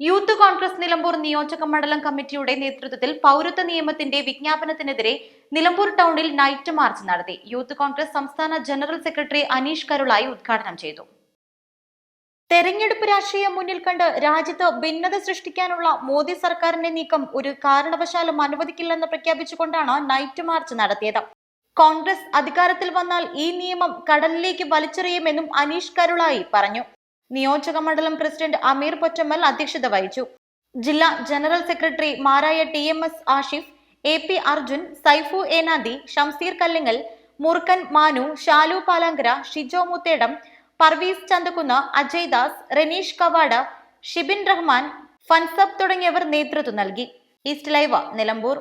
Youth Congress Nilambur നിയോജക മണ്ഡലം കമ്മിറ്റിയുടെ നേതൃത്വത്തിൽ പൗരത്വ നിയമത്തിന്റെ വിജ്ഞാപനത്തിനെതിരെ നിലമ്പൂർ ടൗണിൽ നൈറ്റ് മാർച്ച് നടത്തി. യൂത്ത് കോൺഗ്രസ് സംസ്ഥാന ജനറൽ സെക്രട്ടറി അനീഷ് കരുളായി ഉദ്ഘാടനം ചെയ്തു. തെരഞ്ഞെടുപ്പ് രാഷ്ട്രീയം മുന്നിൽ കണ്ട് രാജ്യത്ത് ഭിന്നത സൃഷ്ടിക്കാനുള്ള മോദി സർക്കാരിന്റെ നീക്കം ഒരു കാരണവശാലും അനുവദിക്കില്ലെന്ന് പ്രഖ്യാപിച്ചുകൊണ്ടാണ് നൈറ്റ് മാർച്ച് നടത്തിയത്. കോൺഗ്രസ് അധികാരത്തിൽ വന്നാൽ ഈ നിയമം കടലിലേക്ക് വലിച്ചെറിയുമെന്നും അനീഷ് കരുളായി പറഞ്ഞു. നിയോജക മണ്ഡലം പ്രസിഡന്റ് അമീർ പൊറ്റമ്മൽ അധ്യക്ഷത വഹിച്ചു. ജില്ലാ ജനറൽ സെക്രട്ടറി മാരായ T M S Ashif A P Arjun Saifu Enadi Shamseer Kallingal Murkkan Manu Shalu Palankara Shijo Muthedam Parvees Chanthakkunnu Ajay Das Reneesh Kavada Shibin Rahman ഫൻസബ് തുടങ്ങിയവർ നേതൃത്വം നൽകി. East live Nilambur.